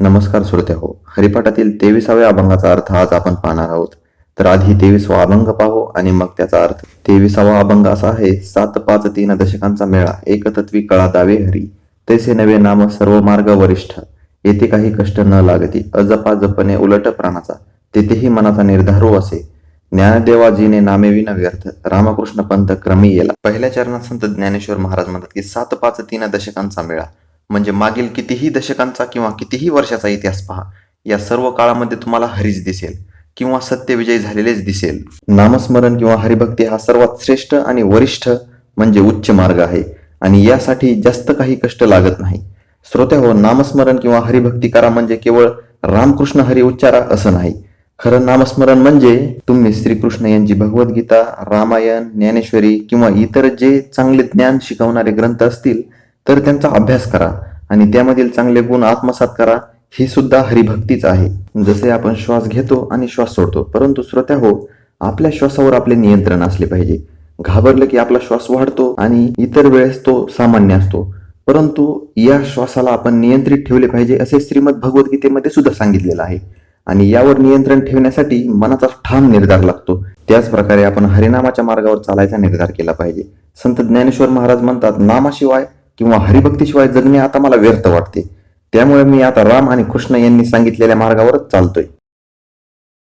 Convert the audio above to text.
नमस्कार श्रोते हो हरिपाठातील तेविसाव्या अभंगाचा अर्थ आज आपण पाहणार आहोत. तर आधी तेवीसवा अभंग पाहू आणि मग त्याचा अर्थ. तेविसावा अभंग असा आहे सात पाच तीन दशकांचा मेळा एकतत्वी कळा दावे हरी. तैसे नवे नाम सर्व मार्ग वरिष्ठ. येथे काही कष्ट न लागती अजपा जपणे उलट प्राणाचा. तेथेही मनाचा निर्धारू असे. ज्ञानदेवाजीने नामे विना व्यर्थ रामकृष्ण पंत क्रमी येला. पहिल्या चरणात संत ज्ञानेश्वर महाराज म्हणतात की सात पाच तीन दशकांचा मेळा. म्हणजे मागील कितीही दशकांचा किंवा कितीही वर्षाचा इतिहास पहा या सर्व काळामध्ये तुम्हाला हरीच दिसेल किंवा सत्यविजय झालेलेच दिसेल. नामस्मरण किंवा हरिभक्ती हा सर्वात श्रेष्ठ आणि वरिष्ठ म्हणजे उच्च मार्ग आहे आणि यासाठी जास्त काही कष्ट लागत नाही. श्रोत्या हो नामस्मरण किंवा हरिभक्ती करा म्हणजे केवळ रामकृष्ण हरी उच्चारा असं नाही. खरं नामस्मरण म्हणजे तुम्ही श्रीकृष्ण यांची भगवद्गीता रामायण ज्ञानेश्वरी किंवा इतर जे चांगले ज्ञान शिकवणारे ग्रंथ असतील तर त्यांचा अभ्यास करा आणि त्यामधील चांगले गुण आत्मसात करा. ही सुद्धा हरिभक्तीच आहे. जसे आपण श्वास घेतो आणि श्वास सोडतो परंतु श्रोत्या हो आपल्या श्वासावर आपले नियंत्रण असले पाहिजे. घाबरलं की आपला श्वास वाढतो आणि इतर वेळेस तो सामान्य असतो. परंतु या श्वासाला आपण नियंत्रित ठेवले पाहिजे असे श्रीमद भगवद्गीतेमध्ये सुद्धा सांगितलेलं आहे. आणि यावर नियंत्रण ठेवण्यासाठी मनाचा ठाम निर्धार लागतो. त्याच प्रकारे आपण हरिनामाच्या मार्गावर चालायचा निर्धार केला पाहिजे. संत ज्ञानेश्वर महाराज म्हणतात नामाशिवाय किंवा हरिभक्तीशिवाय जगणे आता मला व्यर्थ वाटते. त्यामुळे मी आता राम आणि कृष्ण यांनी सांगितलेल्या मार्गावरच चालतोय.